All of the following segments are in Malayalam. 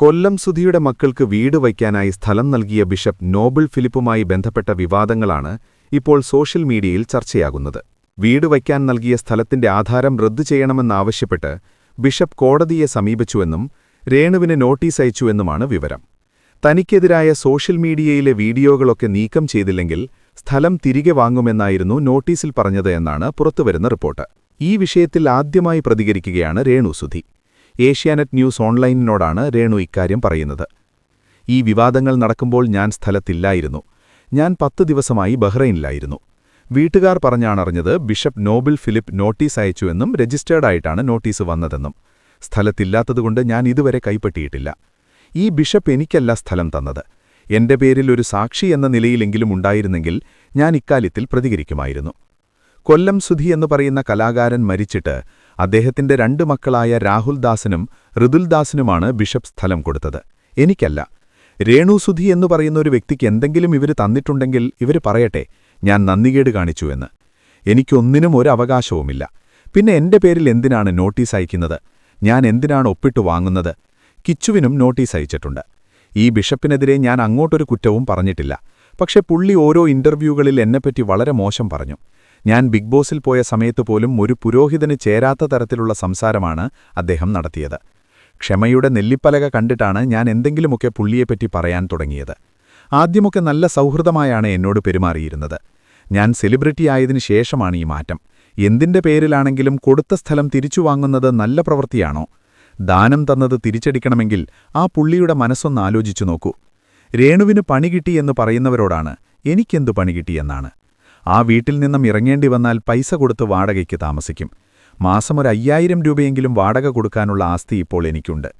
കൊല്ലം സുധിയുടെ മക്കൾക്ക് വീട് വയ്ക്കാനായി സ്ഥലം നൽകിയ ബിഷപ്പ് നോബിൾ ഫിലിപ്പുമായി ബന്ധപ്പെട്ട വിവാദങ്ങളാണ് ഇപ്പോൾ സോഷ്യൽ മീഡിയയിൽ ചർച്ചയാകുന്നത്. വീട് വയ്ക്കാൻ നൽകിയ സ്ഥലത്തിന്റെ ആധാരം റദ്ദു ചെയ്യണമെന്നാവശ്യപ്പെട്ട് ബിഷപ്പ് കോടതിയെ സമീപിച്ചുവെന്നും രേണുവിനെ നോട്ടീസ് അയച്ചുവെന്നുമാണ് വിവരം. തനിക്കെതിരായ സോഷ്യൽ മീഡിയയിലെ വീഡിയോകളൊക്കെ നീക്കം ചെയ്തില്ലെങ്കിൽ സ്ഥലം തിരികെ വാങ്ങുമെന്നായിരുന്നു നോട്ടീസിൽ പറഞ്ഞത് എന്നാണ് പുറത്തുവരുന്ന റിപ്പോർട്ട്. ഈ വിഷയത്തിൽ ആദ്യമായി പ്രതികരിക്കുകയാണ് രേണു സുധി. ഏഷ്യാനെറ്റ് ന്യൂസ് ഓൺലൈനിനോടാണ് രേണു ഇക്കാര്യം പറയുന്നത്. ഈ വിവാദങ്ങൾ നടക്കുമ്പോൾ ഞാൻ സ്ഥലത്തില്ലായിരുന്നു. ഞാൻ പത്ത് ദിവസമായി ബഹ്റൈനിലായിരുന്നു. വീട്ടുകാർ പറഞ്ഞാണറിഞ്ഞത് ബിഷപ്പ് നോബിൾ ഫിലിപ്പ് നോട്ടീസ് അയച്ചുവെന്നും രജിസ്റ്റേർഡായിട്ടാണ് നോട്ടീസ് വന്നതെന്നും. സ്ഥലത്തില്ലാത്തതുകൊണ്ട് ഞാൻ ഇതുവരെ കൈപ്പറ്റിയിട്ടില്ല. ഈ ബിഷപ്പ് എനിക്കല്ല സ്ഥലം തന്നത്. എന്റെ പേരിൽ ഒരു സാക്ഷി എന്ന നിലയിലെങ്കിലും ഉണ്ടായിരുന്നെങ്കിൽ ഞാൻ ഇക്കാര്യത്തിൽ പ്രതികരിക്കുമായിരുന്നു. കൊല്ലം സുധി എന്ന് പറയുന്ന കലാകാരൻ മരിച്ചിട്ട് അദ്ദേഹത്തിന്റെ രണ്ട് മക്കളായ രാഹുൽ ദാസനും ഋതുൽദാസിനുമാണ് ബിഷപ്പ് സ്ഥലം കൊടുത്തത്. എനിക്കല്ല. രേണുസുധി എന്ന് പറയുന്ന ഒരു വ്യക്തിക്ക് എന്തെങ്കിലും ഇവർ തന്നിട്ടുണ്ടെങ്കിൽ ഇവർ പറയട്ടെ ഞാൻ നന്ദികേട് കാണിച്ചു എന്ന്. എനിക്കൊന്നിനും ഒരു അവകാശവുമില്ല. പിന്നെ എന്റെ പേരിൽ എന്തിനാണ് നോട്ടീസ് അയക്കുന്നത്? ഞാൻ എന്തിനാണ് ഒപ്പിട്ടു വാങ്ങുന്നത്? കിച്ചുവിനും നോട്ടീസ് അയച്ചിട്ടുണ്ട്. ഈ ബിഷപ്പിനെതിരെ ഞാൻ അങ്ങോട്ടൊരു കുറ്റവും പറഞ്ഞിട്ടില്ല. പക്ഷെ പുള്ളി ഓരോ ഇന്റർവ്യൂകളിൽ എന്നെപ്പറ്റി വളരെ മോശം പറഞ്ഞു. ഞാൻ ബിഗ് ബോസിൽ പോയ സമയത്ത് പോലും ഒരു പുരോഹിതന് ചേരാത്ത തരത്തിലുള്ള സംസാരമാണ് അദ്ദേഹം നടത്തിയത്. ക്ഷമയുടെ നെല്ലിപ്പലക കണ്ടിട്ടാണ് ഞാൻ എന്തെങ്കിലുമൊക്കെ പുള്ളിയെപ്പറ്റി പറയാൻ തുടങ്ങിയത്. ആദ്യമൊക്കെ നല്ല സൗഹൃദമായാണ് എന്നോട് പെരുമാറിയിരുന്നത്. ഞാൻ സെലിബ്രിറ്റി ആയതിനു ശേഷമാണ് ഈ മാറ്റം. എന്തിന്റെ പേരിലാണെങ്കിലും കൊടുത്ത സ്ഥലം തിരിച്ചു വാങ്ങുന്നത് നല്ല പ്രവൃത്തിയാണോ? ദാനം തന്നത് തിരിച്ചടിക്കണമെങ്കിൽ ആ പുള്ളിയുടെ മനസ്സൊന്ന് ആലോചിച്ചു നോക്കൂ. രേണുവിന് പണി കിട്ടിയെന്ന് പറയുന്നവരോടാണ് എനിക്കെന്തു പണി കിട്ടിയെന്നാണ് ആ വീട്ടിൽ നിന്നും ഇറങ്ങേണ്ടി വന്നാൽ പൈസ കൊടുത്ത് വാടകയ്ക്ക് താമസിക്കും. മാസം ഒരു അയ്യായിരം രൂപയെങ്കിലും വാടക കൊടുക്കാനുള്ള ആസ്തി ഇപ്പോൾ എനിക്കുണ്ട്.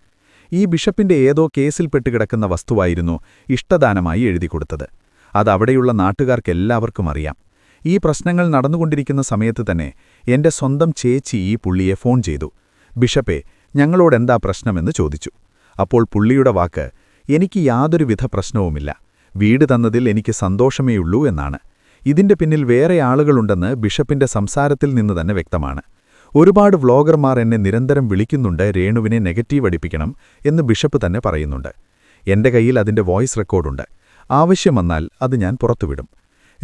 ഈ ബിഷപ്പിന്റെ ഏതോ കേസിൽപ്പെട്ട് കിടക്കുന്ന വസ്തുവായിരുന്നു ഇഷ്ടദാനമായി എഴുതി എഴുതിക്കൊടുത്തത് അതവിടെയുള്ള നാട്ടുകാർക്കെല്ലാവർക്കും അറിയാം. ഈ പ്രശ്നങ്ങൾ നടന്നുകൊണ്ടിരിക്കുന്ന സമയത്ത് തന്നെ എന്റെ സ്വന്തം ചേച്ചി ഈ പുള്ളിയെ ഫോൺ ചെയ്തു. ബിഷപ്പേ ഞങ്ങളോടെന്താ പ്രശ്നമെന്ന് ചോദിച്ചു. അപ്പോൾ പുള്ളിയുടെ വാക്ക് എനിക്ക് യാതൊരുവിധ പ്രശ്നവുമില്ല. വീട് തന്നതിൽ എനിക്ക് സന്തോഷമേയുള്ളൂ എന്നാണ്. ഇതിന്റെ പിന്നിൽ വേറെ ആളുകളുണ്ടെന്ന് ബിഷപ്പിന്റെ സംസാരത്തിൽ നിന്ന് തന്നെ വ്യക്തമാണ്. ഒരുപാട് വ്ളോഗർമാർ എന്നെ നിരന്തരം വിളിക്കുന്നുണ്ട് രേണുവിനെ നെഗറ്റീവ് അടിപ്പിക്കണം എന്ന് ബിഷപ്പ് തന്നെ പറയുന്നുണ്ട്. എന്റെ കയ്യിൽ അതിന്റെ വോയിസ് റെക്കോർഡുണ്ട്. ആവശ്യം വന്നാൽ അത് ഞാൻ പുറത്തുവിടും.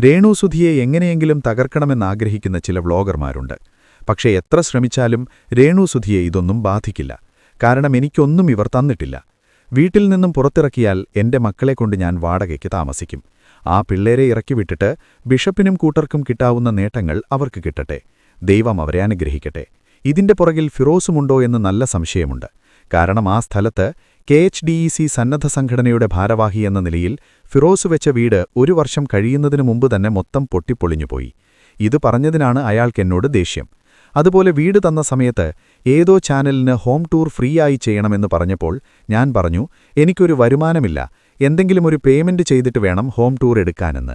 രേണുസുധിയെ എങ്ങനെയെങ്കിലും തകർക്കണമെന്നാഗ്രഹിക്കുന്ന ചില വ്ളോഗർമാരുണ്ട്. പക്ഷേ എത്ര ശ്രമിച്ചാലും രേണുസുധിയെ ഇതൊന്നും ബാധിക്കില്ല. കാരണം എനിക്കൊന്നും ഇവർ തന്നിട്ടില്ല. വീട്ടിൽ നിന്നും പുറത്തിറക്കിയാൽ എന്റെ മക്കളെക്കൊണ്ട് ഞാൻ വാടകയ്ക്ക് താമസിക്കും. ആ പിള്ളേരെ ഇറക്കി വിട്ടിട്ട് ബിഷപ്പിനും കൂട്ടർക്കും കിട്ടാവുന്ന നേട്ടങ്ങൾ അവർക്ക് കിട്ടട്ടെ. ദൈവം അവരെ അനുഗ്രഹിക്കട്ടെ. ഇതിന്റെ പുറകിൽ ഫിറോസുമുണ്ടോ എന്ന് നല്ല സംശയമുണ്ട്. കാരണം ആ സ്ഥലത്ത് K H D E C സന്നദ്ധ സംഘടനയുടെ ഭാരവാഹി എന്ന നിലയിൽ ഫിറോസ് വെച്ച വീട് ഒരു വർഷം കഴിയുന്നതിനു മുമ്പ് തന്നെ മൊത്തം പൊട്ടിപ്പൊളിഞ്ഞുപോയി ഇത് പറഞ്ഞതിനാണ് അയാൾക്കെന്നോട് ദേഷ്യം. അതുപോലെ വീട് തന്ന സമയത്ത് ഏതോ ചാനലിന് ഹോം ടൂർ ഫ്രീ ആയി ചെയ്യണമെന്ന് പറഞ്ഞപ്പോൾ ഞാൻ പറഞ്ഞു എനിക്കൊരു വരുമാനമില്ല. എന്തെങ്കിലും ഒരു പേയ്മെന്റ് ചെയ്തിട്ട് വേണം ഹോം ടൂർ എടുക്കാനെന്ന്.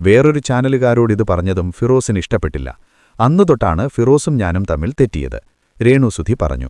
വേറൊരു ചാനലുകാരോട് ഇത് പറഞ്ഞതും ഫിറോസിന് ഇഷ്ടപ്പെട്ടില്ല. അന്നു തൊട്ടാണ് ഫിറോസും ഞാനും തമ്മിൽ തെറ്റിയത്. രേണുസുധി പറഞ്ഞു.